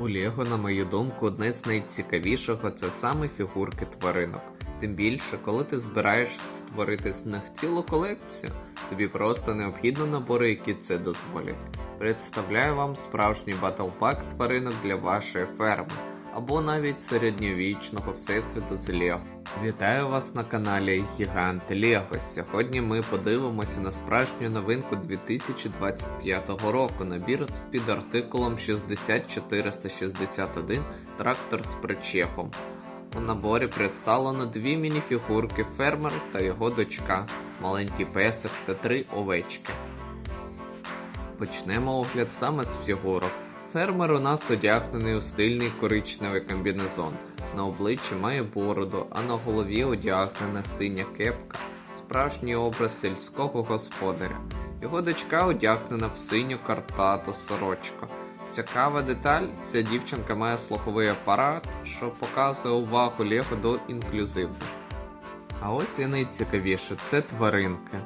У Лего, на мою думку, одне з найцікавішого це саме фігурки тваринок. Тим більше, коли ти збираєш створити з них цілу колекцію, тобі просто необхідно набори, які це дозволять. Представляю вам справжній батлпак тваринок для вашої ферми, або навіть середньовічного всесвіту з Лего. Вітаю вас на каналі Гігант Лего. Сьогодні ми подивимося на справжню новинку 2025 року. Набір під артикулом 60461 трактор з причепом. У наборі представлено дві мініфігурки фермер та його дочка, маленький песик та три овечки. Почнемо огляд саме з фігурок. Фермер у нас одягнений у стильний коричневий комбінезон. На обличчі має бороду, а на голові одягнена синя кепка, справжній образ сільського господаря. Його дочка одягнена в синю картату сорочку. Цікава деталь, ця дівчинка має слуховий апарат, що показує увагу Лего до інклюзивності. А ось і найцікавіше це тваринки.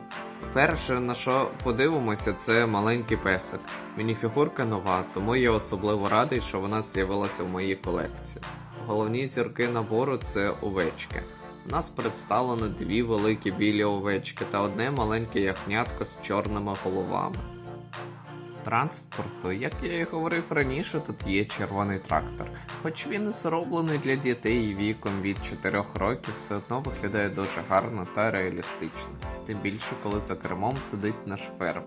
Перше, на що подивимося, це маленький песик. Мініфігурка нова, тому я особливо радий, що вона з'явилася в моїй колекції. Головні зірки набору це овечки. У нас представлено дві великі білі овечки та одне маленьке яхнятко з чорними головами. Транспорту, як я і говорив раніше, тут є червоний трактор. Хоч він і зроблений для дітей віком від 4 років, все одно виглядає дуже гарно та реалістично, тим більше коли за кермом сидить наш ферм.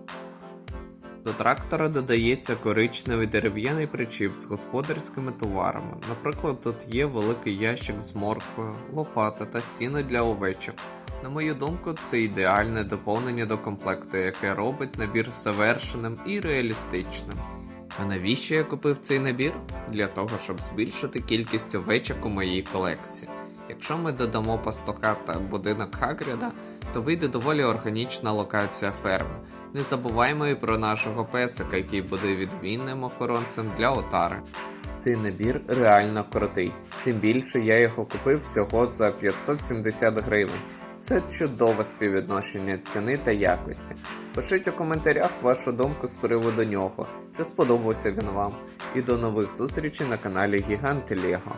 До трактора додається коричневий дерев'яний причіп з господарськими товарами. Наприклад, тут є великий ящик з морквою, лопата та сіно для овечок. На мою думку, це ідеальне доповнення до комплекту, яке робить набір завершеним і реалістичним. А навіщо я купив цей набір? Для того, щоб збільшити кількість овечок у моїй колекції. Якщо ми додамо пастуха та будинок Хагріда, то вийде доволі органічна локація ферми. Не забуваймо і про нашого песика, який буде відмінним охоронцем для отари. Цей набір реально крутий, тим більше я його купив всього за 570 гривень. Це чудове співвідношення ціни та якості. Пишіть у коментарях вашу думку з приводу нього, чи сподобався він вам. І до нових зустрічей на каналі Гіганти Лего.